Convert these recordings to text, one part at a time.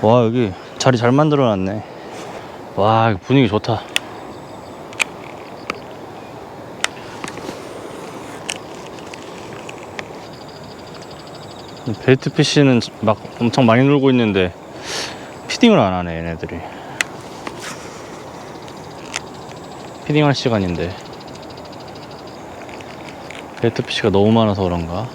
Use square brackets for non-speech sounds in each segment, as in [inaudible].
와 여기 자리 잘 만들어 놨네. 와 분위기 좋다. 벨트 피쉬는 막 엄청 많이 놀고 있는데 피딩을 안 하네 얘네들이. 피딩할 시간인데. 벨트 피쉬가 너무 많아서 그런가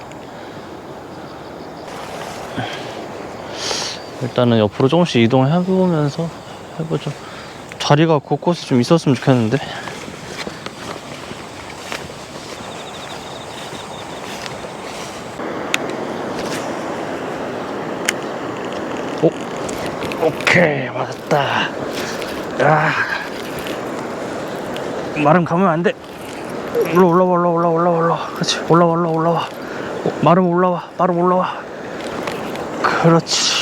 일단은 옆으로 조금씩 이동해보면서 해보죠. 자리가 곳곳에 좀 있었으면 좋겠는데. 오, 오케이 맞았다. 야, 마름 가면 안 돼. 올라 올라와 올라 올라 올라 올라. 그렇지 올라와 올라 올라와. 어, 마름 올라와 마름 올라와. 그렇지.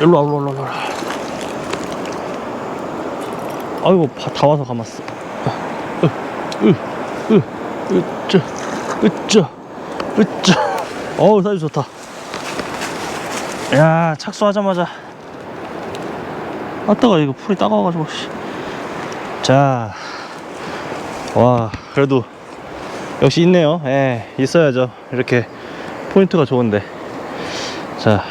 일로 와, 일로 와, 일로 와. 아이고, 바- 다 와서 감았어. 으, 으, 으, 으짜, 으짜, 으짜. 어우, 사이즈 좋다. 야, 착수하자마자. 아따가 이거 풀이 따가워가지고, 씨. 자. 와, 그래도 역시 있네요. 예, 있어야죠. 이렇게 포인트가 좋은데. 자.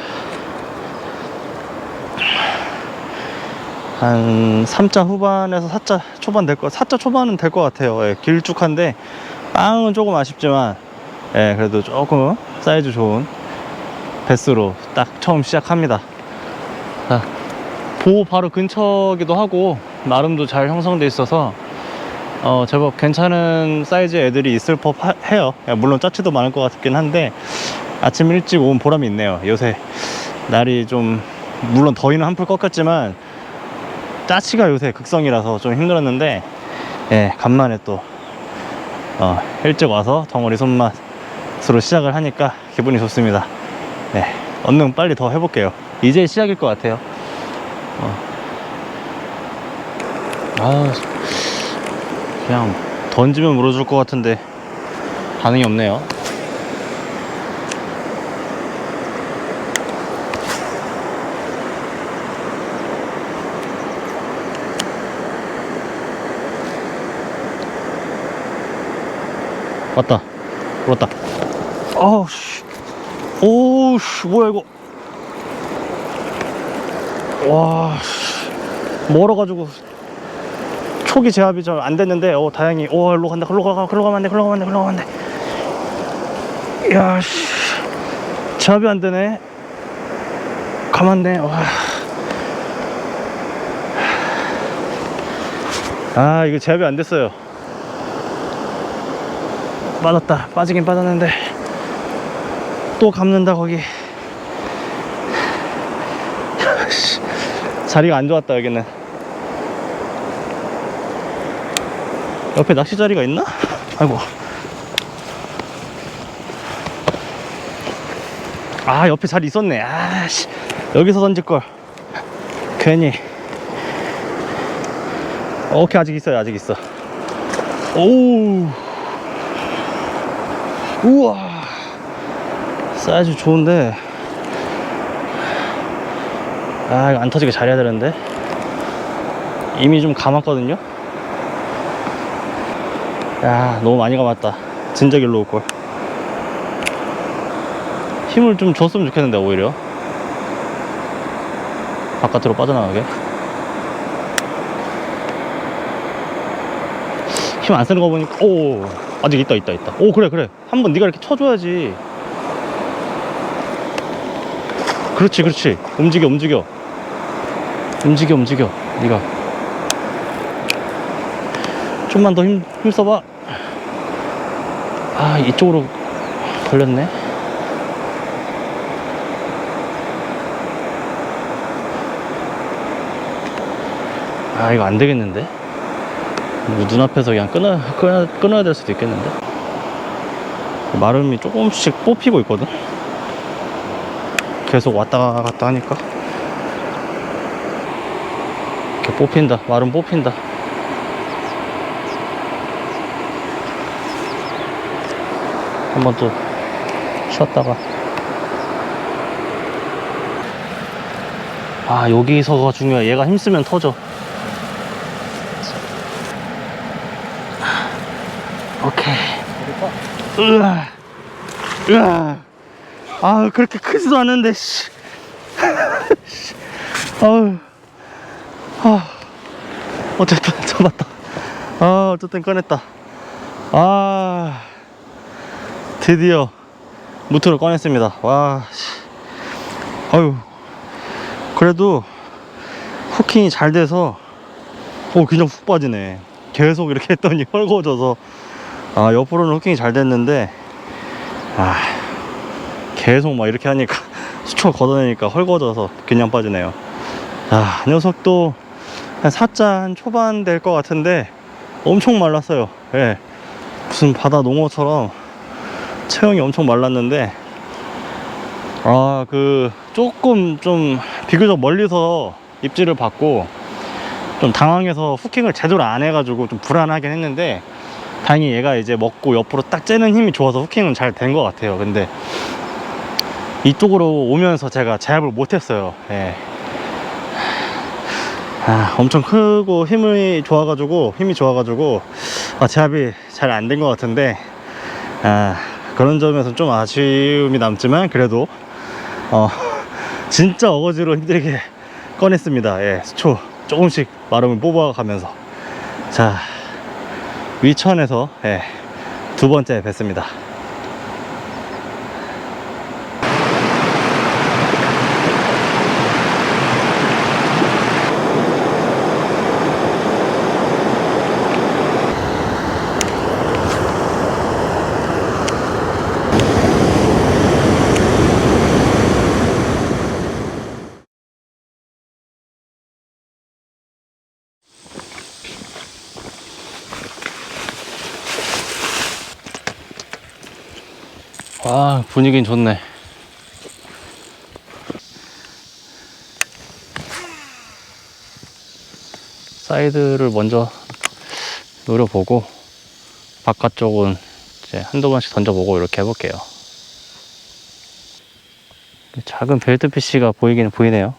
한 3자 후반에서 4자 초반 될 거, 4자 초반은 될 것 같아요. 예, 길쭉한데 빵은 조금 아쉽지만, 예, 그래도 조금 사이즈 좋은 배스로 딱 처음 시작합니다. 자, 보 바로 근처기도 하고 나름도 잘 형성돼 있어서 어, 제법 괜찮은 사이즈의 애들이 있을 법 하- 해요. 예, 물론 짜치도 많을 것 같긴 한데 아침 일찍 온 보람이 있네요. 요새 날이 좀 물론 더위는 한풀 꺾였지만 짜치가 요새 극성이라서 좀 힘들었는데 예 간만에 또 어, 일찍 와서 덩어리 손맛으로 시작을 하니까 기분이 좋습니다. 네 얼른 빨리 더 해볼게요. 이제 시작일 것 같아요. 어. 아 그냥 던지면 물어줄 것 같은데 반응이 없네요 왔다. 물었다. 아우 씨. 오우 씨 뭐야 이거. 와 씨. 멀어가지고 초기 제압이 잘 안 됐는데 어 다행히. 오 일로 간다. 글로 가 글로 가면 안돼 글로 가면 안돼 글로 가면 안돼. 야씨. 제압이 안 되네. 가만네. 와. 아 이거 제압이 안 됐어요 빠졌다. 빠지긴 빠졌는데 또 감는다 거기. 씨, [laughs] 자리가 안 좋았다 여기는. 옆에 낚시 자리가 있나? 아이고. 아 옆에 자리 있었네. 아씨. 여기서 던질걸. 괜히. 오케이. 아직 있어요. 아직 있어. 오우 우와. 사이즈 좋은데. 아 이거 안 터지게 잘해야 되는데. 이미 좀 감았거든요. 야 너무 많이 감았다. 진작 일로 올걸. 힘을 좀 줬으면 좋겠는데 오히려. 바깥으로 빠져나가게. 힘 안 쓰는 거 보니까 오 아직 있다 있다 있다. 오 그래 그래. 한 번 네가 이렇게 쳐줘야지. 그렇지 그렇지. 움직여 움직여. 움직여 움직여 네가. 좀만 더 힘 힘 써봐. 아 이쪽으로 걸렸네. 아 이거 안 되겠는데? 뭐 눈앞에서 그냥 끊어, 끊어, 끊어야 될 수도 있겠는데? 마름이 조금씩 뽑히고 있거든? 계속 왔다 갔다 하니까? 이렇게 뽑힌다 마름 뽑힌다. 한번 또 쉬었다가. 아, 여기서가 중요해. 얘가 힘쓰면 터져. 오케이. 으아. 으아. 아, 그렇게 크지도 않은데, 씨. [laughs] 아우. 아. 어쨌든, [laughs] 잡았다. 아, 어쨌든 꺼냈다. 아. 드디어 무트를 꺼냈습니다. 와, 씨. 아유. 그래도 후킹이 잘 돼서, 오, 그냥 훅 빠지네. 계속 이렇게 했더니 [laughs] 헐거워져서, 아, 옆으로는 후킹이 잘 됐는데, 아, 계속 막 이렇게 하니까, [laughs] 수초 걷어내니까 헐거워져서 그냥 빠지네요. 아, 녀석도 한 4잔 초반 될 것 같은데, 엄청 말랐어요. 예. 무슨 바다 농어처럼 체형이 엄청 말랐는데 아 그 조금 좀 비교적 멀리서 입질을 받고 좀 당황해서 후킹을 제대로 안 해가지고 좀 불안하긴 했는데 다행히 얘가 이제 먹고 옆으로 딱 째는 힘이 좋아서 후킹은 잘 된 것 같아요 근데 이쪽으로 오면서 제가 제압을 못했어요 예. 아, 엄청 크고 힘이 좋아가지고 힘이 좋아가지고 아, 제압이 잘 안 된 것 같은데 아, 그런 점에서 좀 아쉬움이 남지만 그래도 어, [laughs] 진짜 어거지로 힘들게 꺼냈습니다. 예, 수초 조금씩 마름을 뽑아가면서 자 위천에서 예, 두 번째 뵀습니다. 아 분위기는 좋네. 사이드를 먼저 노려보고 바깥쪽은 이제 한두 번씩 던져보고 이렇게 해볼게요. 작은 벨트피쉬가 보이기는 보이네요.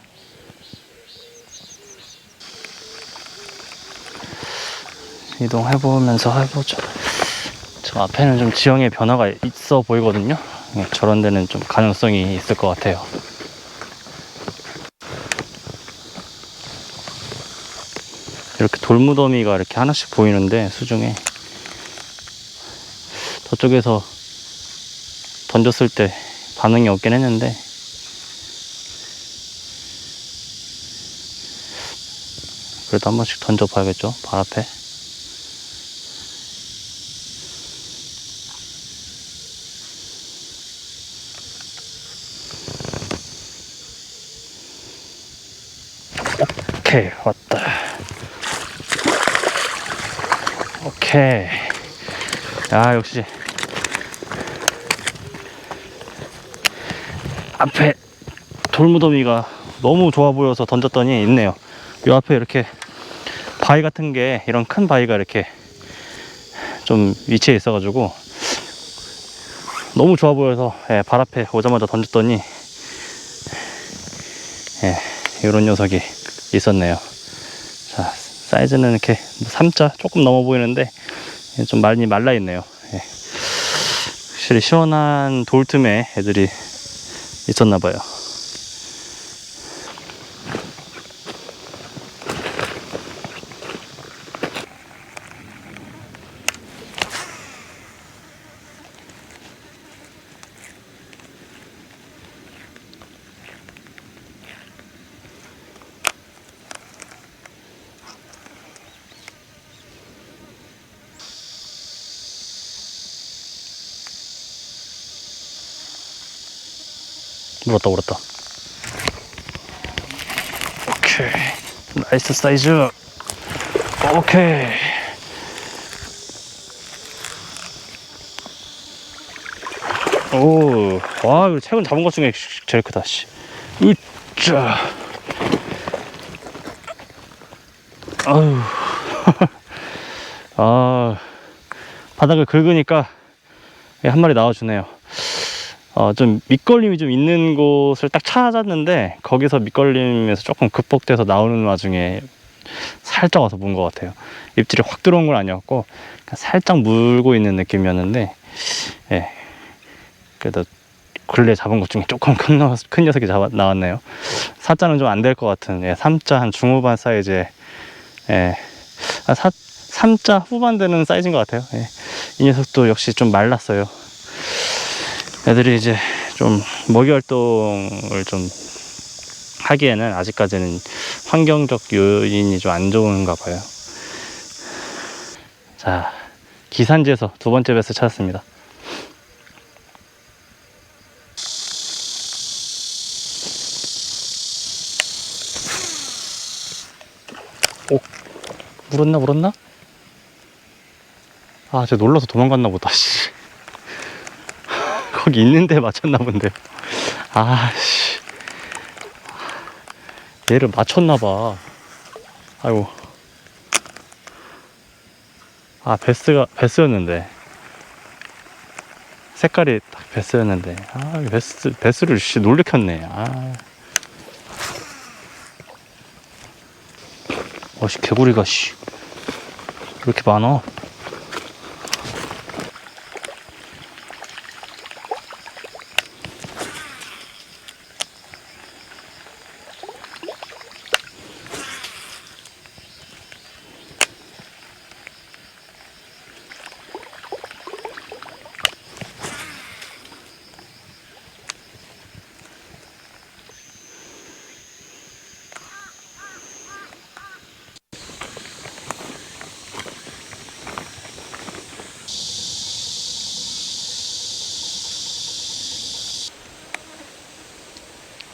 이동해보면서 해보죠. 저 앞에는 좀 지형의 변화가 있어 보이거든요. 예, 저런 데는 좀 가능성이 있을 것 같아요. 이렇게 돌무더미가 이렇게 하나씩 보이는데 수중에 저쪽에서 던졌을 때 반응이 없긴 했는데 그래도 한 번씩 던져봐야겠죠 발 앞에 오케이 왔다. 오케이. 야 역시. 앞에 돌무더미가 너무 좋아 보여서 던졌더니 있네요. 요 앞에 이렇게 바위 같은 게 이런 큰 바위가 이렇게 좀 위치해 있어 가지고 너무 좋아 보여서 예, 발 앞에 오자마자 던졌더니 예, 이런 녀석이 있었네요. 자, 사이즈는 이렇게 3자 조금 넘어 보이는데 예, 좀 많이 말라 있네요. 예. 확실히 시원한 돌 틈에 애들이 있었나 봐요. 물었다 물었다. 오케이. 나이스 사이즈. 오케이. 오와 최근 잡은 것 중에 제일 크다 씨. 으짜 아유 [laughs] 아 바닥을 긁으니까 한 마리 나와주네요 어, 좀 밑걸림이 좀 있는 곳을 딱 찾았는데 거기서 밑걸림에서 조금 극복돼서 나오는 와중에 살짝 와서 문 것 같아요. 입질이 확 들어온 건 아니었고 살짝 물고 있는 느낌이었는데 예. 그래도 근래 잡은 것 중에 조금 큰, 녀- 큰 녀석이 잡아, 나왔네요. 사자는 좀 안 될 것 같은 예, 3자 한 중후반 사이즈의 예, 아, 사, 3자 후반 되는 사이즈인 것 같아요. 예. 이 녀석도 역시 좀 말랐어요. 애들이 이제 좀 먹이 활동을 좀 하기에는 아직까지는 환경적 요인이 좀 안 좋은가 봐요. 자, 기산지에서 두 번째 배스 찾았습니다. 오, 물었나 물었나? 아, 쟤 놀라서 도망갔나 보다. 씨. 거기 있는데 맞췄나 본데. 아, 씨. 얘를 맞췄나 봐. 아이고. 아, 베스가, 베스였는데. 색깔이 딱 베스였는데. 아, 베스, 베스를 씨 놀래켰네. 아. 어씨, 개구리가 씨. 왜 이렇게 많아?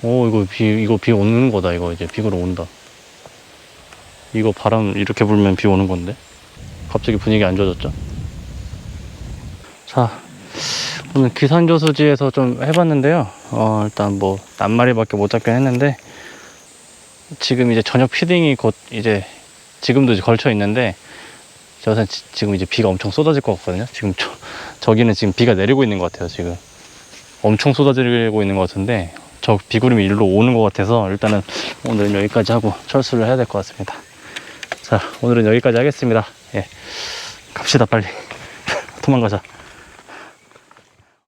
오 이거 비 이거 비 오는 거다 이거 이제 비구로 온다. 이거 바람 이렇게 불면 비 오는 건데? 갑자기 분위기 안 좋아졌죠? 자 오늘 기산저수지에서 좀 해봤는데요. 어 일단 뭐 낱마리밖에 못 잡긴 했는데 지금 이제 저녁 피딩이 곧 이제 지금도 이제 걸쳐 있는데 저는 지- 지금 이제 비가 엄청 쏟아질 것 같거든요. 지금 저, 저기는 지금 비가 내리고 있는 것 같아요 지금. 엄청 쏟아지고 있는 것 같은데 저 비구름이 일로 오는 것 같아서 일단은 오늘은 여기까지 하고 철수를 해야 될 것 같습니다. 자, 오늘은 여기까지 하겠습니다. 예. 갑시다, 빨리. [laughs] 도망가자.